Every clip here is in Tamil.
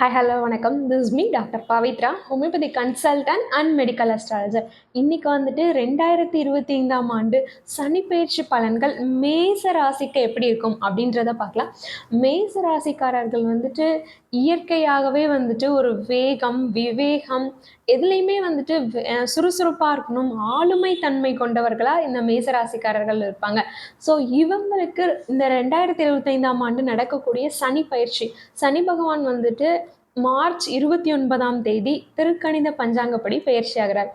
ஹாய் ஹலோ வணக்கம். This me doctor Pavithra homeopathy consultant and medical astrologer இன்றைக்கி வந்துட்டு ரெண்டாயிரத்தி இருபத்தி ஐந்தாம் ஆண்டு சனிப்பெயர்ச்சி பலன்கள் மேச ராசிக்கு எப்படி இருக்கும் அப்படின்றத பார்க்கலாம். மேச ராசிக்காரர்கள் வந்துட்டு இயற்கையாகவே வந்துட்டு ஒரு வேகம் விவேகம் எதுலேயுமே வந்துட்டு சுறுசுறுப்பாக இருக்கணும் ஆளுமை தன்மை கொண்டவர்களாக இந்த மேசராசிக்காரர்கள் இருப்பாங்க. ஸோ இவங்களுக்கு இந்த ரெண்டாயிரத்தி இருபத்தைந்தாம் ஆண்டு நடக்கக்கூடிய சனி பயிற்சி சனி பகவான் வந்துட்டு மார்ச் இருபத்தி ஒன்பதாம் தேதி திருக்கணித பஞ்சாங்கப்படி பயிற்சி ஆகிறார்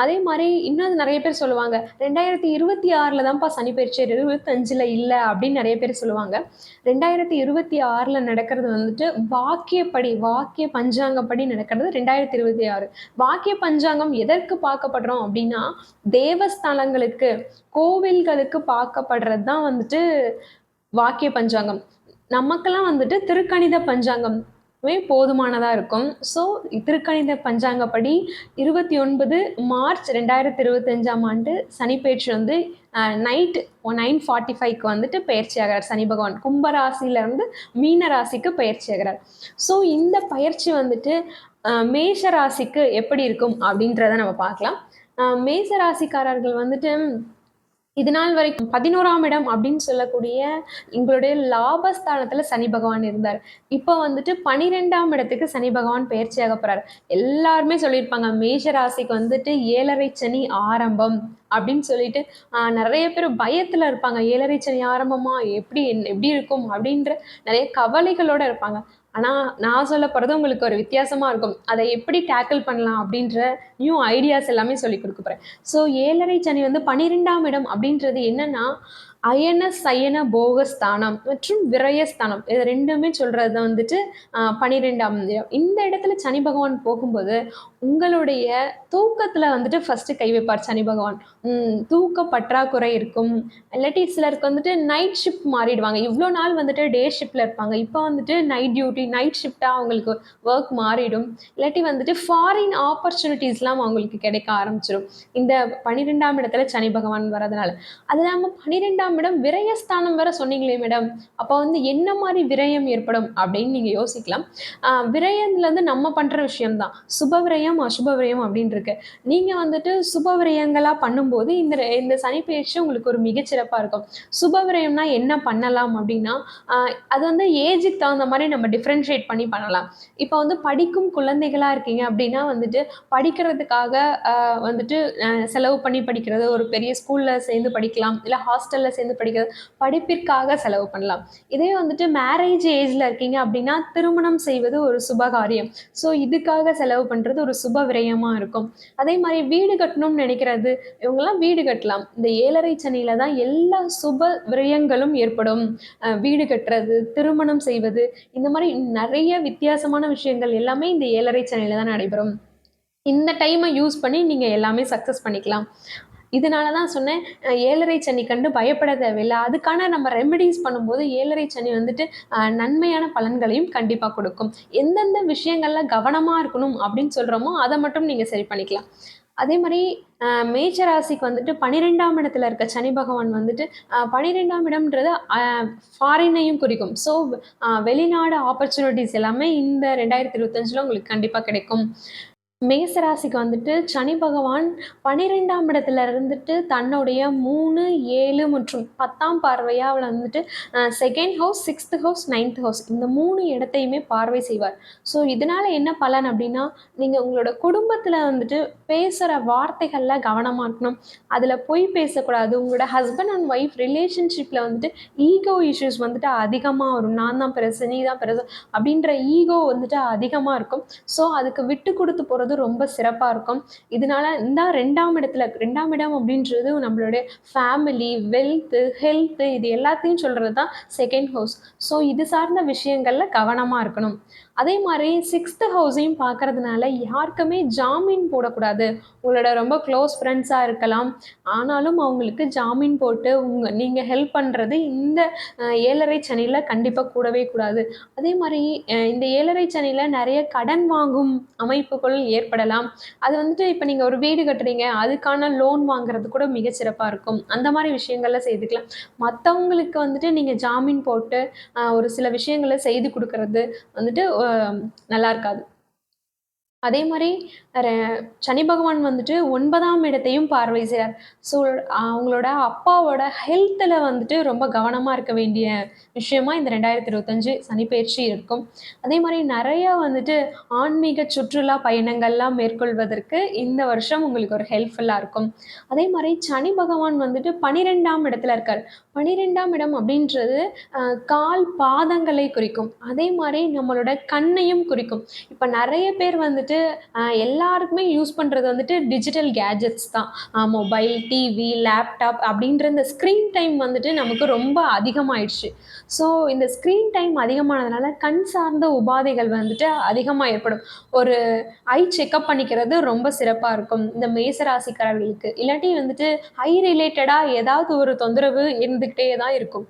அதே மாதிரி இன்னும் நிறைய பேர் சொல்லுவாங்க ரெண்டாயிரத்தி இருபத்தி ஆறில் தான்ப்பா சனி பயிற்சி இருபத்தஞ்சில் இல்லை அப்படின்னு நிறைய பேர் சொல்லுவாங்க. ரெண்டாயிரத்தி இருபத்தி ஆறில் நடக்கிறது வந்துட்டு வாக்கியப்படி வாக்கிய பஞ்சாங்கப்படி நடக்கிறது ரெண்டாயிரத்தி இருபத்தி ஆறு. வாக்கிய பஞ்சாங்கம் எதற்கு பார்க்கப்படுறோம் அப்படின்னா தேவஸ்தலங்களுக்கு கோவில்களுக்கு பார்க்கப்படுறது தான் வந்துட்டு வாக்கிய பஞ்சாங்கம். நமக்கெல்லாம் வந்துட்டு திருக்கணித பஞ்சாங்கம். போதுமானதாக இருக்கும். ஸோ திருக்கணித பஞ்சாங்கப்படி இருபத்தி ஒன்பது மார்ச் ரெண்டாயிரத்தி இருபத்தஞ்சாம் ஆண்டு சனிப்பெயர்ச்சி வந்து நைட் நைன் ஃபார்ட்டி ஃபைவ்க்கு வந்துட்டு பயிற்சி ஆகிறார். சனி பகவான் கும்பராசிலேருந்து மீன ராசிக்கு பயிற்சி ஆகிறார். ஸோ இந்த பயிற்சி வந்துட்டு மேஷ ராசிக்கு எப்படி இருக்கும் அப்படின்றத நம்ம பார்க்கலாம். மேச ராசிக்காரர்கள் வந்துட்டு இது நாள் வரைக்கும் பதினோராம் இடம் அப்படின்னு சொல்லக்கூடிய எங்களுடைய லாபஸ்தானத்துல சனி பகவான் இருந்தார். இப்போ வந்துட்டு பனிரெண்டாம் இடத்துக்கு சனி பகவான் பயிற்சியாக போறாரு. எல்லாருமே சொல்லியிருப்பாங்க மேஷ ராசிக்கு வந்துட்டு ஏழரை சனி ஆரம்பம் அப்படின்னு சொல்லிட்டு நிறைய பேர் பயத்துல இருப்பாங்க. ஏழரை சனி ஆரம்பமா எப்படி எப்படி இருக்கும் அப்படின்ற நிறைய கவலைகளோட இருப்பாங்க. ஆனால் நான் சொல்ல போகிறது உங்களுக்கு ஒரு வித்தியாசமாக இருக்கும். அதை எப்படி டேக்கிள் பண்ணலாம் அப்படின்ற நியூ ஐடியாஸ் எல்லாமே சொல்லி கொடுக்க போகிறேன் ஸோ ஏழரை சனி வந்து பன்னிரெண்டாம் இடம் அப்படின்றது என்னென்னா அயன சயன போகஸ்தானம் மற்றும் விரயஸ்தானம். இது ரெண்டுமே சொல்கிறது தான் வந்துட்டு பனிரெண்டாம் இடம். இந்த இடத்துல சனி பகவான் போகும்போது உங்களுடைய தூக்கத்தில் வந்துட்டு ஃபஸ்ட்டு கை வைப்பார் சனி பகவான். தூக்க பற்றாக்குறை இருக்கும். இல்லாட்டி சிலருக்கு வந்துட்டு நைட் ஷிஃப்ட் மாறிடுவாங்க. இவ்வளோ நாள் வந்துட்டு டே ஷிஃப்டில் இருப்பாங்க. இப்போ வந்துட்டு நைட் டியூட்டி நைட் ஷிஃப்டாக அவங்களுக்கு ஒர்க் மாறிடும். இல்லாட்டி வந்துட்டு ஃபாரின் ஆப்பர்ச்சுனிட்டிஸ்லாம் அவங்களுக்கு கிடைக்க ஆரம்பிச்சிடும் இந்த பன்னிரெண்டாம் இடத்துல சனி பகவான் வரதுனால அது இல்லாமல் பன்னிரெண்டாம் மேடம் விரயஸ்தானம் வர சொன்னீங்களே மேடம். அப்போ வந்து என்ன மாதிரி விரயம் ஏற்படும் அப்படின்னு நீங்கள் யோசிக்கலாம். விரயம்லேருந்து நம்ம பண்ணுற விஷயம்தான். சுப விரயம் அசுப விரயம் அப்படின்னு இருக்கு. நீங்கள் வந்துட்டு சுப விரயங்களா பண்ணும்போது இந்த இந்த சனி பயிற்சி உங்களுக்கு ஒரு மிகச்சிறப்பாக இருக்கும். சுப விரயம்னா என்ன பண்ணலாம் அப்படின்னா அது வந்து ஏஜுக்கு தகுந்த மாதிரி நம்ம டிஃப்ரென்ஷியேட் பண்ணி பண்ணலாம். இப்போ வந்து படிக்கும் குழந்தைகளாக இருக்கீங்க அப்படின்னா வந்துட்டு படிக்கிறதுக்காக வந்துட்டு செலவு பண்ணி படிக்கிறது ஒரு பெரிய ஸ்கூல்ல சேர்ந்து படிக்கலாம் இல்லை ஹாஸ்டலில் சேர்ந்து படிக்கிறது படிப்பிற்காக செலவு பண்ணலாம். இதே வந்துட்டு மேரேஜ் ஏஜ்ல இருக்கீங்க அப்படின்னா திருமணம் செய்வது ஒரு சுப காரியம் ஸோ இதுக்காக செலவு பண்றது ஒரு சுப விரயமாக இருக்கும். அதே மாதிரி வீடு கட்டணும்னு நினைக்கிறது இவங்கெல்லாம் வீடு கட்டலாம். இந்த ஏழரை சனியில தான் எல்லா சுப விரயங்களும் ஏற்படும். வீடு கட்டுறது திருமணம் செய்வது இந்த மாதிரி நிறைய வித்தியாசமான விஷயங்கள் எல்லாமே இந்த ஏழரை சனியில தான் நடைபெறும். இந்த டைமை யூஸ் பண்ணி நீங்கள் எல்லாமே சக்ஸஸ் பண்ணிக்கலாம். இதனால தான் சொன்னேன் ஏழரை சனி கண்டு பயப்பட தேவையில்லை. அதுக்கான நம்ம ரெமெடிஸ் பண்ணும்போது ஏழரை சனி வந்துட்டு நன்மையான பலன்களையும் கண்டிப்பாக கொடுக்கும். எந்தெந்த விஷயங்கள்ல கவனமாக இருக்கணும் அப்படின்னு சொல்கிறோமோ அதை மட்டும் நீங்கள் சரி பண்ணிக்கலாம். அதே மாதிரி மேச்ச வந்துட்டு பனிரெண்டாம் இடத்துல இருக்க சனி பகவான் வந்துட்டு பனிரெண்டாம் இடம்ன்றது ஃபாரினையும் குறிக்கும். ஸோ வெளிநாடு ஆப்பர்ச்சுனிட்டிஸ் எல்லாமே இந்த ரெண்டாயிரத்தி இருபத்தஞ்சில் உங்களுக்கு கண்டிப்பாக கிடைக்கும். மேசராசிக்கு வந்துட்டு சனி பகவான் பனிரெண்டாம் இடத்துல இருந்துட்டு தன்னுடைய மூணு ஏழு மற்றும் பத்தாம் பார்வையாக அவளை வந்துட்டு second house sixth house ninth house இந்த மூணு இடத்தையுமே பார்வை செய்வார். ஸோ இதனால் என்ன பலன் அப்படின்னா நீங்கள் உங்களோட குடும்பத்தில் வந்துட்டு பேசுகிற வார்த்தைகளில் கவனமாக இருக்கணும். அதில் பொய் பேசக்கூடாது. உங்களோட ஹஸ்பண்ட் அண்ட் ஒய்ஃப் ரிலேஷன்ஷிப்பில் வந்துட்டு ஈகோ இஷ்யூஸ் வந்துட்டு அதிகமாக வரும். நான் தான் பெருசு நீ தான் பெருசு அப்படின்ற ஈகோ வந்துட்டு அதிகமாக இருக்கும். ஸோ அதுக்கு விட்டு கொடுத்து போகிறது போகிறது ரொம்ப சிறப்பாக இருக்கும். இதனால இந்த ரெண்டாம் இடத்துல ரெண்டாம் இடம் அப்படின்றது நம்மளுடைய ஃபேமிலி வெல்த்து ஹெல்த்து இது எல்லாத்தையும் சொல்கிறது தான் செகண்ட் ஹவுஸ் ஸோ இது சார்ந்த விஷயங்களில் கவனமாக இருக்கணும். அதே மாதிரி சிக்ஸ்த்து ஹவுஸையும் பார்க்கறதுனால யாருக்குமே ஜாமீன் போடக்கூடாது. உங்களோட ரொம்ப க்ளோஸ் ஃப்ரெண்ட்ஸாக இருக்கலாம். ஆனாலும் அவங்களுக்கு ஜாமீன் போட்டு உங்கள் நீங்கள் ஹெல்ப் பண்ணுறது இந்த ஏழரை சனியில் கண்டிப்பாக கூடவே கூடாது. அதே மாதிரி இந்த ஏழரை சனியில் நிறைய கடன் வாங்கும் அமைப்புகள் ஏற்படலாம். அது வந்துட்டு இப்போ நீங்கள் ஒரு வீடு கட்டுறீங்க அதுக்கான லோன் வாங்குறது கூட மிகச்சிறப்பாக இருக்கும். அந்த மாதிரி விஷயங்கள்லாம் செய்துக்கலாம். மற்றவங்களுக்கு வந்துட்டு நீங்கள் ஜாமீன் போட்டு ஒரு சில விஷயங்களை செய்து கொடுக்கறது வந்துட்டு நல்லா இருக்காது. அதே மாதிரி சனி பகவான் வந்துட்டு ஒன்பதாம் இடத்தையும் பார்வை செய்கிறார் ஸோ அவங்களோட அப்பாவோட ஹெல்த்தில் வந்துட்டு ரொம்ப கவனமாக இருக்க வேண்டிய விஷயமா இந்த ரெண்டாயிரத்தி இருபத்தஞ்சு சனிப்பயிற்சி இருக்கும். அதே மாதிரி நிறைய வந்துட்டு ஆன்மீக சுற்றுலா பயணங்கள்லாம் மேற்கொள்வதற்கு இந்த வருஷம் உங்களுக்கு ஒரு ஹெல்ப்ஃபுல்லாக இருக்கும். அதே மாதிரி சனி பகவான் வந்துட்டு பனிரெண்டாம் இடத்துல இருக்கார். பனிரெண்டாம் இடம் அப்படின்றது கால் பாதங்களை குறிக்கும். அதே மாதிரி நம்மளோட கண்ணையும் குறிக்கும். இப்போ நிறைய பேர் வந்துட்டு வந்துட்டு எல்லாருக்குமே யூஸ் பண்ணுறது வந்துட்டு டிஜிட்டல் கேஜெட்ஸ் தான். மொபைல் டிவி லேப்டாப் அப்படின்ற இந்த ஸ்க்ரீன் டைம் வந்துட்டு நமக்கு ரொம்ப அதிகமாயிடுச்சு. ஸோ இந்த ஸ்க்ரீன் டைம் அதிகமானதுனால கண் சார்ந்த உபாதைகள் வந்துட்டு அதிகமாக ஏற்படும். ஒரு ஐ செக்கப் பண்ணிக்கிறது ரொம்ப சிறப்பாக இருக்கும். இந்த மேசராசிக்காரர்களுக்கு. இல்லாட்டி வந்துட்டு ஐ ரிலேட்டடாக ஏதாவது ஒரு தொந்தரவு இருந்துக்கிட்டே தான் இருக்கும்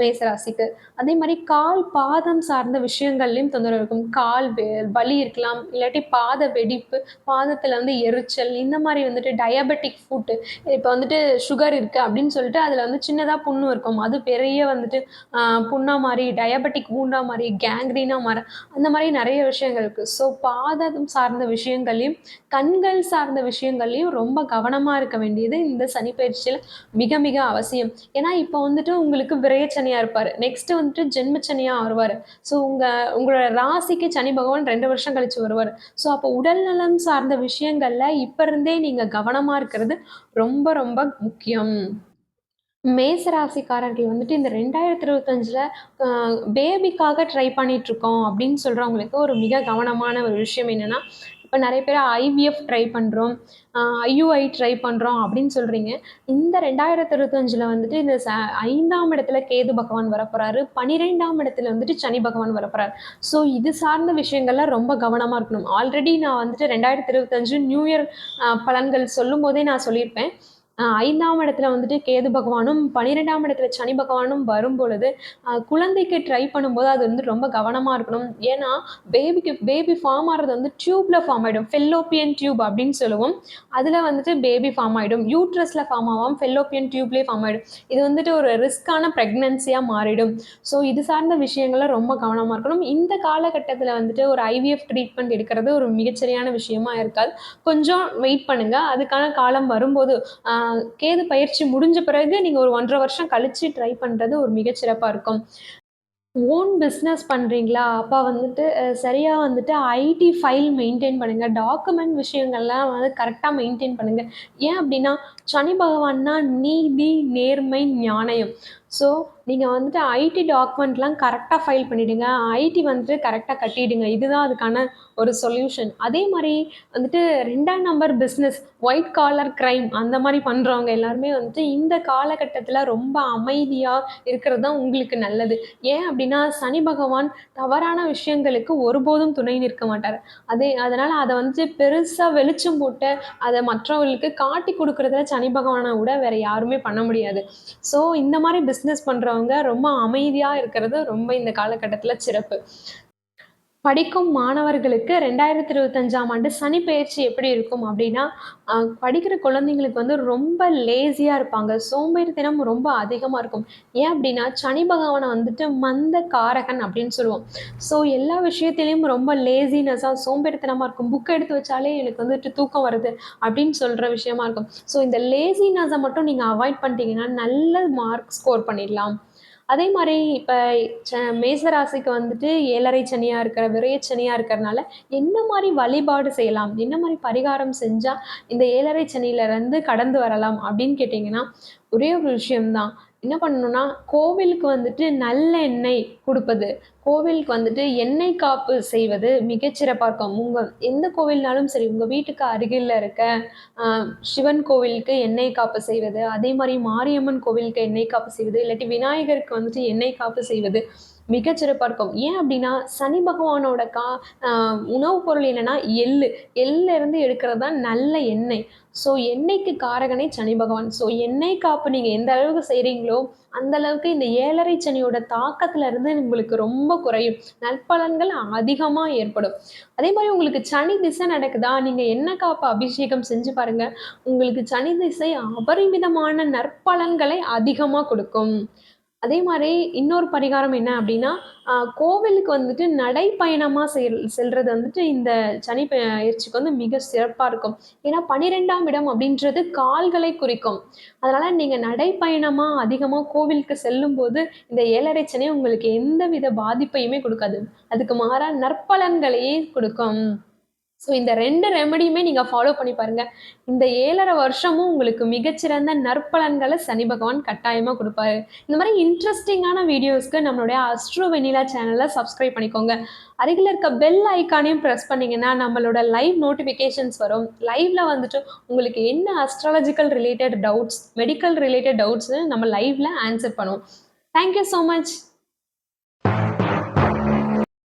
மேசராசிக்கு. அதே மாதிரி கால் பாதம் சார்ந்த விஷயங்கள்லையும் தொந்தரவு இருக்கும். கால் வலி இருக்கலாம். இல்லாட்டி பாத வெடிப்பு பாதத்தில் வந்து எரிச்சல் இந்த மாதிரி வந்துட்டு டயபெட்டிக் ஃபுட்டு இப்போ வந்துட்டு சுகர் இருக்குது அப்படின்னு சொல்லிட்டு அதில் வந்து சின்னதாக புண்ணு இருக்கும். அது பெரிய வந்துட்டு புண்ணா மாதிரி டயபெட்டிக் பூண்டா மாதிரி கேங்க்ரீனா மாதிரி அந்த மாதிரி நிறைய விஷயங்கள் இருக்குது ஸோ பாதம் சார்ந்த விஷயங்கள்லையும் கண்கள் சார்ந்த விஷயங்கள்லையும் ரொம்ப கவனமாக இருக்க வேண்டியது இந்த சனி பயிற்சியில் மிக மிக அவசியம். ஏன்னா இப்போ வந்துட்டு உங்களுக்கு விரயச்சனியாக இருப்பார். நெக்ஸ்ட் வந்துட்டு ஜென்மச்சனியாக வருவார் ஸோ உங்கள் உங்களோட ராசிக்கு சனி பகவான் ரெண்டு வருஷம் கழிச்சு வருவார். ஸோ அப்போ உடல் நலம் சார்ந்த விஷயங்களில் இப்போ இருந்தே நீங்கள் கவனமாக இருக்கிறது ரொம்ப ரொம்ப முக்கியம். மேச ராசிக்காரர்கள் வந்துட்டு இந்த ரெண்டாயிரத்தி இருபத்தஞ்சில் பேபிக்காக ட்ரை பண்ணிகிட்ருக்கோம் அப்படின்னு சொல்கிறவங்களுக்கு ஒரு மிக கவனமான ஒரு விஷயம் என்னென்னா இப்போ நிறைய பேர் ஐவிஎஃப் ட்ரை பண்ணுறோம் ஐயுஐ ட்ரை பண்ணுறோம் அப்படின்னு சொல்கிறீங்க இந்த ரெண்டாயிரத்தி இருபத்தஞ்சில் வந்துட்டு இந்த ச ஐந்தாம் இடத்துல கேது பகவான் வரப்போகிறாரு பன்னிரெண்டாம் இடத்துல வந்துட்டு சனி பகவான் வரப்போகிறாரு ஸோ இது சார்ந்த விஷயங்கள்ல ரொம்ப கவனமாக இருக்கணும். ஆல்ரெடி நான் வந்துட்டு ரெண்டாயிரத்தி இருபத்தஞ்சு நியூ இயர் பலன்கள் சொல்லும் போதே நான் சொல்லியிருப்பேன். ஐந்தாம் இடத்துல வந்துட்டு கேது பகவானும் பன்னிரெண்டாம் இடத்துல சனி பகவானும் வரும் பொழுது குழந்தைக்கு ட்ரை பண்ணும்போது அது வந்து ரொம்ப கவனமாக இருக்கணும். ஏன்னா பேபிக்கு பேபி ஃபார்ம் ஆகிறது வந்து டியூப்பில் ஃபார்ம் ஆகிடும் ஃபெல்லோப்பியன் டியூப் அப்படின்னு சொல்லுவோம். அதில் வந்துட்டு பேபி ஃபார்ம் ஆகிடும் யூட்ரஸில் ஃபார்ம் ஆகாமல் ஃபெல்லோப்பியன் டியூப்லேயே ஃபார்ம் ஆகிடும் இது வந்துட்டு ஒரு ரிஸ்க்கான ப்ரெக்னன்சியாக மாறிடும். ஸோ இது சார்ந்த விஷயங்களை ரொம்ப கவனமாக இருக்கணும். இந்த காலகட்டத்தில் வந்துட்டு ஒரு ஐவிஎஃப் ட்ரீட்மெண்ட் எடுக்கிறது ஒரு மிகச்சரியான விஷயமா இருக்காது. கொஞ்சம் வெயிட் பண்ணுங்கள் அதுக்கான காலம் வரும்போது கேது பயிற்சி முடிஞ்ச பிறகு நீங்கள் ஒரு ஒன்றரை வருஷம் கழித்து ட்ரை பண்ணுறது ஒரு மிகச்சிறப்பாக இருக்கும். ஓன் பிஸ்னஸ் பண்ணுறீங்களா அப்போ வந்துட்டு சரியாக வந்துட்டு ஐடி ஃபைல் மெயின்டைன் பண்ணுங்கள் டாக்குமெண்ட் விஷயங்கள்லாம் வந்து கரெக்டாக மெயின்டைன் பண்ணுங்கள் ஏன் அப்படின்னா சனி பகவான்னா நீதி நேர்மை ஞானயம். ஸோ நீங்கள் வந்துட்டு ஐடி டாக்குமெண்ட்லாம் கரெக்டாக ஃபைல் பண்ணிவிடுங்க ஐடி வந்துட்டு கரெக்டாக கட்டிவிடுங்க இதுதான் அதுக்கான ஒரு சொல்யூஷன் அதே மாதிரி வந்துட்டு ரெண்டாம் number business white collar crime அந்த மாதிரி பண்ணுறவங்க எல்லாருமே வந்துட்டு இந்த காலகட்டத்தில் ரொம்ப அமைதியாக இருக்கிறது தான் உங்களுக்கு நல்லது. ஏன் அப்படின்னா சனி பகவான் தவறான விஷயங்களுக்கு ஒருபோதும் துணை நிற்க மாட்டார். அதே அதனால் அதை வந்துட்டு பெருசாக வெளிச்சம் போட்டு அதை மற்றவங்களுக்கு காட்டி கொடுக்குறதுல சனி பகவானை விட வேறு யாருமே பண்ண முடியாது. ஸோ இந்த மாதிரி பிஸ்னஸ் பண்ணுறவங்க ரொம்ப அமைதியாக இருக்கிறது ரொம்ப இந்த காலகட்டத்தில் சிறப்பு. படிக்கும் மாணவர்களுக்கு ரெண்டாயிரத்தி இருபத்தஞ்சாம் ஆண்டு சனி பயிற்சி எப்படி இருக்கும் அப்படின்னா படிக்கிற குழந்தைங்களுக்கு வந்து ரொம்ப லேசியாக இருப்பாங்க. சோம்பேறித்தனம் ரொம்ப அதிகமாக இருக்கும். ஏன் அப்படின்னா சனி பகவானை வந்துட்டு மந்த காரகன் அப்படின்னு சொல்லுவோம். ஸோ எல்லா விஷயத்திலையும் ரொம்ப லேசினஸாக சோம்பேறித்தனமாக இருக்கும். புக் எடுத்து வச்சாலே எனக்கு வந்துட்டு தூக்கம் வருது அப்படின்னு சொல்கிற விஷயமா இருக்கும். ஸோ இந்த லேசினஸை மட்டும் நீங்கள் அவாய்ட் பண்ணிட்டீங்கன்னா நல்ல மார்க் ஸ்கோர் பண்ணிடலாம். அதே மாதிரி இப்போ ச மேசராசிக்கு வந்துட்டு ஏழரை சனியாக இருக்கிற விரையச்சனியாக இருக்கிறனால என்ன மாதிரி வழிபாடு செய்யலாம்? என்ன மாதிரி பரிகாரம் செஞ்சால் இந்த ஏழரை சனியிலேருந்து கடந்து வரலாம் அப்படின்னு கேட்டிங்கன்னா ஒரே ஒரு விஷயம்தான். என்ன பண்ணணும்னா கோவிலுக்கு வந்துட்டு நல்ல எண்ணெய் கொடுப்பது. கோவிலுக்கு வந்துட்டு எண்ணெய் காப்பு செய்வது மிகச்சிறப்பாக இருக்கும் உங்கள் எந்த கோவில்னாலும் சரி உங்கள் வீட்டுக்கு அருகில் இருக்க சிவன் கோவிலுக்கு எண்ணெய் காப்பு செய்வது அதே மாதிரி மாரியம்மன் கோவிலுக்கு எண்ணெய் காப்பு செய்வது இல்லாட்டி விநாயகருக்கு வந்துட்டு எண்ணெய் காப்பு செய்வது மிகச்சிறப்பாக இருக்கும் ஏன் அப்படின்னா சனி பகவானோட கா உணவுப் பொருள் என்னென்னா எள்ளு. எள்ளுல எடுக்கிறது தான் நல்ல எண்ணெய். ஸோ எண்ணெய்க்கு காரகனே சனி பகவான். ஸோ எண்ணெய் காப்பு நீங்கள் எந்த அளவுக்கு செய்கிறீங்களோ அந்த அளவுக்கு இந்த ஏழரை சனியோட தாக்கத்துலேருந்து உங்களுக்கு ரொம்ப குறையும். நற்பலன்கள் அதிகமாக ஏற்படும். அதே மாதிரி உங்களுக்கு சனி திசை நடக்குதா? நீங்கள் என்ன காப்பு அபிஷேகம் செஞ்சு பாருங்க. உங்களுக்கு சனி திசை அபரிமிதமான நற்பலன்களை அதிகமாக கொடுக்கும். அதே மாதிரி இன்னொரு பரிகாரம் என்ன அப்படின்னா கோவிலுக்கு வந்துட்டு நடைப்பயணமாக செல் செல்றது வந்துட்டு இந்த சனி பயிற்சிக்கு வந்து மிக சிறப்பாக இருக்கும். ஏன்னா பன்னிரெண்டாம் இடம் அப்படின்றது கால்களை குறிக்கும். அதனால் நீங்கள் நடைப்பயணமாக அதிகமாக கோவிலுக்கு செல்லும்போது இந்த ஏழரை சனி உங்களுக்கு எந்தவித பாதிப்பையுமே கொடுக்காது. அதுக்கு மாறாக நற்பலன்களையே கொடுக்கும். ஸோ இந்த ரெண்டு ரெமடியுமே நீங்கள் ஃபாலோ பண்ணி பாருங்கள் இந்த ஏழரை வருஷமும் உங்களுக்கு மிகச்சிறந்த நற்பலன்களை சனி பகவான் கட்டாயமாக கொடுப்பாரு. இந்த மாதிரி இன்ட்ரெஸ்டிங்கான வீடியோஸ்க்கு நம்மளுடைய அஸ்ட்ரோ வெனிலா சேனலை சப்ஸ்கிரைப் பண்ணிக்கோங்க. அருகில் இருக்க பெல் ஐக்கானையும் ப்ரெஸ் பண்ணிங்கன்னா நம்மளோட லைவ் நோட்டிஃபிகேஷன்ஸ் வரும். லைவில் வந்துட்டு உங்களுக்கு என்ன astrological related doubts medical related டவுட்ஸ்னு நம்ம லைவில் ஆன்சர் பண்ணுவோம். Thank you so much